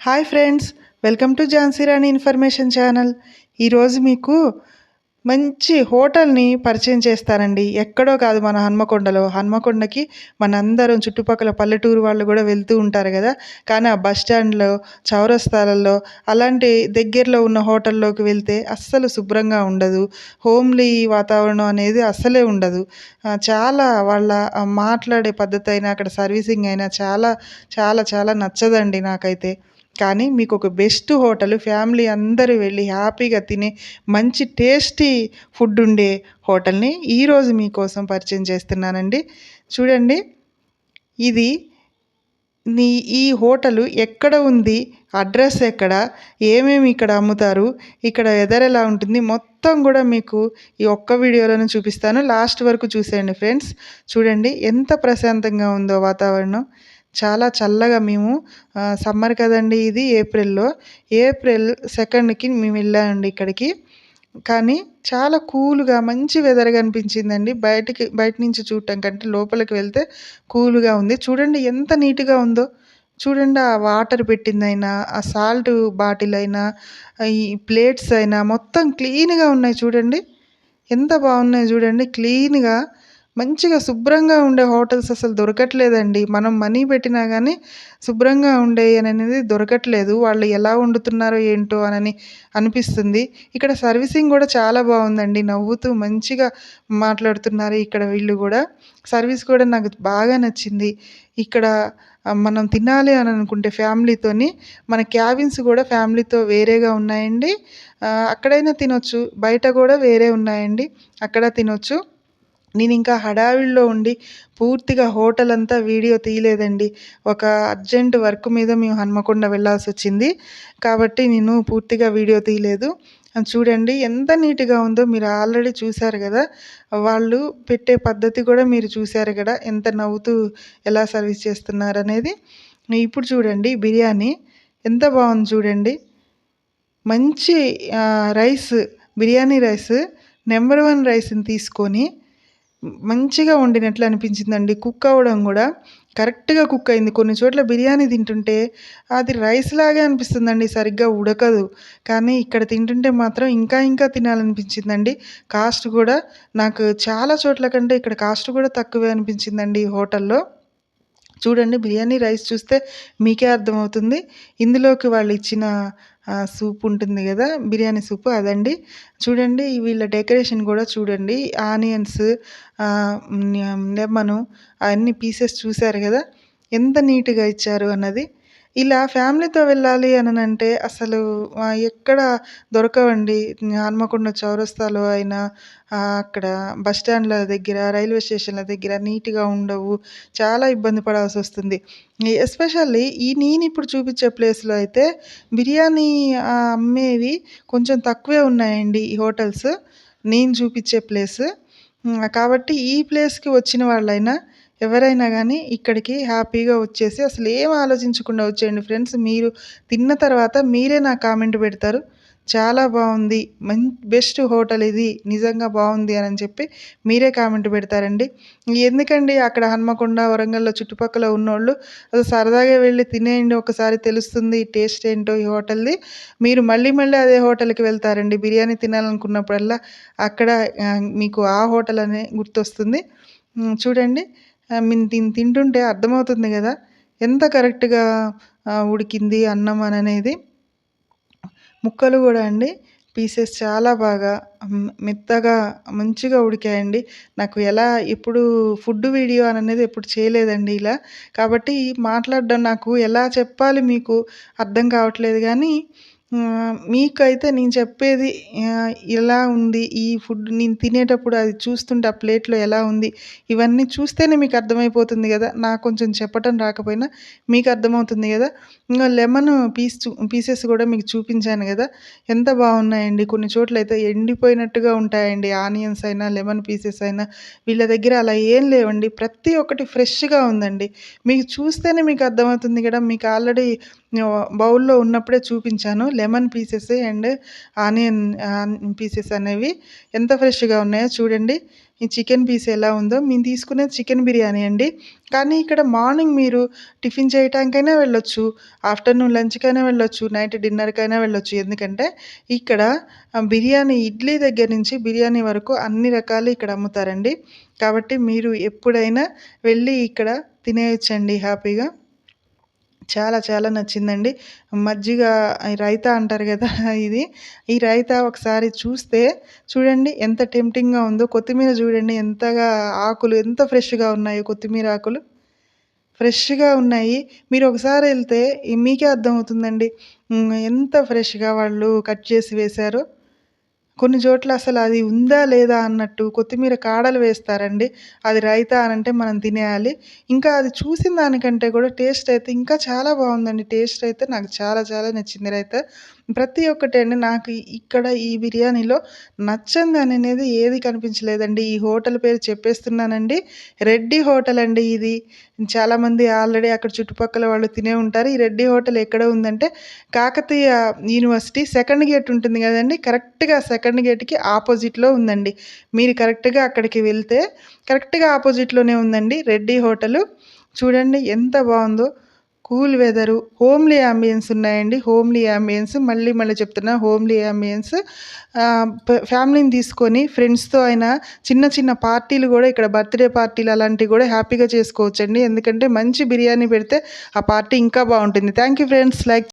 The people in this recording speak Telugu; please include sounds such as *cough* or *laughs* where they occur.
Hi friends welcome to Jhansi Rani information channel. ఈరోజు మీకు మంచి హోటల్ని పరిచయం చేస్తానండి. ఎక్కడో కాదు మన హన్మకొండలో. హన్మకొండకి మనందరం చుట్టుపక్కల పల్లెటూరు వాళ్ళు కూడా వెళ్తూ ఉంటారు కదా. కానీ ఆ బస్ స్టాండ్లో చౌరస్తాలలో అలాంటి దగ్గరలో ఉన్న హోటల్లోకి వెళ్తే అస్సలు శుభ్రంగా ఉండదు. హోమ్లీ వాతావరణం అనేది అస్సలే ఉండదు. చాలా వాళ్ళ మాట్లాడే పద్ధతి అయినా అక్కడ సర్వీసింగ్ అయినా చాలా చాలా చాలా నచ్చదండి నాకైతే. కానీ మీకు ఒక బెస్ట్ హోటల్ ఫ్యామిలీ అందరూ వెళ్ళి హ్యాపీగా తినే మంచి టేస్టీ ఫుడ్ ఉండే హోటల్ని ఈరోజు మీకోసం పరిచయం చేస్తున్నానండి. చూడండి ఇది నీ ఈ హోటలు ఎక్కడ ఉంది అడ్రస్ ఎక్కడ ఏమేమి ఇక్కడ అమ్ముతారు ఇక్కడ వెదర్ ఎలా ఉంటుంది మొత్తం కూడా మీకు ఈ ఒక్క వీడియోలను చూపిస్తాను. లాస్ట్ వరకు చూసేయండి ఫ్రెండ్స్. చూడండి ఎంత ప్రశాంతంగా ఉందో వాతావరణం. చాలా చల్లగా మేము సమ్మర్ కదండి ఇది ఏప్రిల్లో. ఏప్రిల్ సెకండ్కి మేము వెళ్ళామండి ఇక్కడికి. కానీ చాలా కూల్గా మంచి వెదర్గా అనిపించిందండి. బయటికి బయట నుంచి చూడటం కంటే లోపలికి వెళ్తే కూల్గా ఉంది. చూడండి ఎంత నీట్గా ఉందో. చూడండి ఆ వాటర్ పెట్టిందైనా ఆ సాల్ట్ బాటిల్ అయినా ఈ ప్లేట్స్ అయినా మొత్తం క్లీన్గా ఉన్నాయి చూడండి. ఎంత బాగున్నాయి చూడండి. క్లీన్గా మంచిగా శుభ్రంగా ఉండే హోటల్స్ అసలు దొరకట్లేదండి. మనం మనీ పెట్టినా కానీ శుభ్రంగా ఉండే అనేది దొరకట్లేదు. వాళ్ళు ఎలా వండుతున్నారో ఏంటో అని అనిపిస్తుంది. ఇక్కడ సర్వీసింగ్ కూడా చాలా బాగుందండి. నవ్వుతూ మంచిగా మాట్లాడుతున్నారు ఇక్కడ వీళ్ళు కూడా. సర్వీస్ కూడా నాకు బాగా నచ్చింది. ఇక్కడ మనం తినాలి అని అనుకుంటే ఫ్యామిలీతోని మన క్యాబిన్స్ కూడా ఫ్యామిలీతో వేరేగా ఉన్నాయండి. అక్కడైనా తినొచ్చు బయట కూడా వేరే ఉన్నాయండి. అక్కడ తినొచ్చు. నేను ఇంకా హడావిడిలో ఉండి పూర్తిగా హోటల్ అంతా వీడియో తీయలేదండి. ఒక అర్జెంట్ వర్క్ మీద మేము హన్మకొండ వెళ్ళాల్సి వచ్చింది. కాబట్టి నేను పూర్తిగా వీడియో తీయలేదు. చూడండి ఎంత నీట్గా ఉందో మీరు ఆల్రెడీ చూశారు కదా. వాళ్ళు పెట్టే పద్ధతి కూడా మీరు చూశారు కదా. ఎంత నవ్వుతూ ఎలా సర్వీస్ చేస్తున్నారు అనేది ఇప్పుడు చూడండి బిర్యానీ ఎంత బాగుంది చూడండి. మంచి rice biryani rice number one రైస్ని తీసుకొని మంచిగా వండినట్లు అనిపించిందండి. కుక్ అవ్వడం కూడా కరెక్ట్గా కుక్ అయింది. కొన్ని చోట్ల బిర్యానీ తింటుంటే అది రైస్ లాగే అనిపిస్తుందండి. సరిగ్గా ఉడకదు. కానీ ఇక్కడ తింటుంటే మాత్రం ఇంకా ఇంకా తినాలనిపించిందండి. కాస్ట్ కూడా నాకు చాలా చోట్ల కంటే ఇక్కడ కాస్ట్ కూడా తక్కువే అనిపించిందండి ఈ హోటల్లో. చూడండి బిర్యానీ రైస్ చూస్తే మీకే అర్థమవుతుంది. ఇందులోకి వాళ్ళు ఇచ్చిన సూప్ ఉంటుంది కదా బిర్యానీ సూప్ అదండి. చూడండి వీళ్ళ డెకరేషన్ కూడా చూడండి. ఆనియన్స్ లెమను అన్ని పీసెస్ చూశారు కదా ఎంత నీట్గా ఇచ్చారు అన్నది. ఇలా ఫ్యామిలీతో వెళ్ళాలి అని అంటే అసలు ఎక్కడ దొరకవండి. హన్మకొండ చౌరస్తాలో అయినా అక్కడ బస్ స్టాండ్ల దగ్గర రైల్వే స్టేషన్ల దగ్గర నీట్గా ఉండవు. చాలా ఇబ్బంది పడాల్సి వస్తుంది. ఎస్పెషల్లీ ఈ నేను ఇప్పుడు చూపించే ప్లేస్లో అయితే బిర్యానీ అమ్మేవి కొంచెం తక్కువే ఉన్నాయండి ఈ హోటల్స్. నేను చూపించే ప్లేస్. కాబట్టి ఈ ప్లేస్కి వచ్చిన వాళ్ళైనా ఎవరైనా కానీ ఇక్కడికి హ్యాపీగా వచ్చేసి అసలు ఏం ఆలోచించకుండా వచ్చేయండి ఫ్రెండ్స్. మీరు తిన్న తర్వాత మీరే నాకు కామెంట్ పెడతారు. చాలా బాగుంది మం బెస్ట్ హోటల్ ఇది. నిజంగా బాగుంది అని చెప్పి మీరే కామెంట్ పెడతారండి. ఎందుకండి అక్కడ హన్మకొండ వరంగల్లో చుట్టుపక్కల ఉన్నోళ్ళు అది సరదాగా వెళ్ళి తినేయండి. ఒకసారి తెలుస్తుంది టేస్ట్ ఏంటో ఈ హోటల్ది. మీరు మళ్ళీ మళ్ళీ అదే హోటల్కి వెళ్తారండి. బిర్యానీ తినాలనుకున్నప్పుడల్లా అక్కడ మీకు ఆ హోటల్ అనే గుర్తొస్తుంది. చూడండి. మేము తింటుంటే అర్థమవుతుంది కదా. ఎంత కరెక్ట్గా ఉడికింది అన్నం అని అనేది ముక్కలు కూడా అండి పీసెస్ చాలా బాగా మెత్తగా మంచిగా ఉడికాయండి. నాకు ఎలా ఎప్పుడు ఫుడ్ వీడియో అని అనేది ఎప్పుడు చేయలేదండి ఇలా. కాబట్టి మాట్లాడడం నాకు ఎలా చెప్పాలి మీకు అర్థం కావట్లేదు కానీ మీకైతే నేను చెప్పేది ఎలా ఉంది. ఈ ఫుడ్ నేను తినేటప్పుడు అది చూస్తుంటే ఆ ప్లేట్లో ఎలా ఉంది? ఇవన్నీ చూస్తేనే మీకు అర్థమైపోతుంది కదా. నాకు కొంచెం చెప్పటం రాకపోయినా మీకు అర్థమవుతుంది కదా. ఇంకా లెమన్ పీస్ చూ పీసెస్ కూడా మీకు చూపించాను కదా. ఎంత బాగున్నాయండి. కొన్ని చోట్ల అయితే ఎండిపోయినట్టుగా ఉంటాయండి. ఆనియన్స్ అయినా లెమన్ పీసెస్ అయినా. వీళ్ళ దగ్గర అలా ఏం లేవండి. ప్రతి ఒక్కటి ఫ్రెష్గా ఉందండి. మీకు చూస్తేనే మీకు అర్థమవుతుంది కదా. మీకు ఆల్రెడీ బౌల్లో ఉన్నప్పుడే చూపించాను. Lemon pieces and onion pieces అనేవి ఎంత ఫ్రెష్గా ఉన్నాయో చూడండి. ఈ చికెన్ పీస్ ఎలా ఉందో. మేము తీసుకునేది చికెన్ బిర్యానీ అండి. కానీ ఇక్కడ మార్నింగ్ మీరు టిఫిన్ చేయటానికైనా వెళ్ళొచ్చు ఆఫ్టర్నూన్ లంచ్కైనా వెళ్ళొచ్చు నైట్ డిన్నర్కైనా వెళ్ళొచ్చు. ఎందుకంటే ఇక్కడ బిర్యానీ ఇడ్లీ దగ్గర నుంచి బిర్యానీ వరకు అన్ని రకాలు ఇక్కడ అమ్ముతారండి. కాబట్టి మీరు ఎప్పుడైనా వెళ్ళి ఇక్కడ తినేయచ్చండి హ్యాపీగా. చాలా చాలా నచ్చిందండి. మజ్జిగ రైతా అంటారు కదా *laughs* ఇది. ఈ రైతా ఒకసారి చూస్తే చూడండి ఎంత టెంప్టింగ్గా ఉందో. కొత్తిమీర చూడండి ఎంతగా ఆకులు ఎంత ఫ్రెష్గా ఉన్నాయో కొత్తిమీర ఆకులు. ఫ్రెష్గా ఉన్నాయి. మీరు ఒకసారి వెళ్తే మీకే అర్థమవుతుందండి. ఎంత ఫ్రెష్గా వాళ్ళు కట్ చేసి వేశారో. కొన్ని చోట్ల అసలు అది ఉందా లేదా అన్నట్టు కొత్తిమీర కాడలు వేస్తారండి. అది రైతా అని అంటే మనం తినేయాలి. ఇంకా అది చూసిన దానికంటే కూడా టేస్ట్ అయితే ఇంకా చాలా బాగుందండి. టేస్ట్ అయితే నాకు చాలా చాలా నచ్చింది రైతా. ప్రతి ఒక్కటి అండి నాకు ఇక్కడ ఈ బిర్యానీలో నచ్చంది అనేది ఏది కనిపించలేదండి. ఈ హోటల్ పేరు చెప్పేస్తున్నానండి. రెడ్డి హోటల్ అండి ఇది. చాలామంది ఆల్రెడీ అక్కడ చుట్టుపక్కల వాళ్ళు తినే ఉంటారు. ఈ రెడ్డి హోటల్ ఎక్కడ ఉందంటే కాకతీయ యూనివర్సిటీ సెకండ్ గేట్ ఉంటుంది కదండి. కరెక్ట్గా సెకండ్ సెకండ్ గేట్కి ఆపోజిట్లో ఉందండి. మీరు కరెక్ట్గా అక్కడికి వెళ్తే కరెక్ట్గా ఆపోజిట్లోనే ఉందండి రెడ్డి హోటలు. చూడండి ఎంత బాగుందో. కూల్ వెదరు హోమ్లీ అంబియన్స్ ఉన్నాయండి. హోమ్లీ అంబియన్స్ మళ్ళీ మళ్ళీ చెప్తున్నా హోమ్లీ అంబియన్స్. ఫ్యామిలీని తీసుకొని ఫ్రెండ్స్తో అయినా చిన్న చిన్న పార్టీలు కూడా ఇక్కడ బర్త్డే పార్టీలు అలాంటివి కూడా హ్యాపీగా చేసుకోవచ్చండి. ఎందుకంటే మంచి బిర్యానీ పెడితే ఆ పార్టీ ఇంకా బాగుంటుంది. Thank you friends. లైక్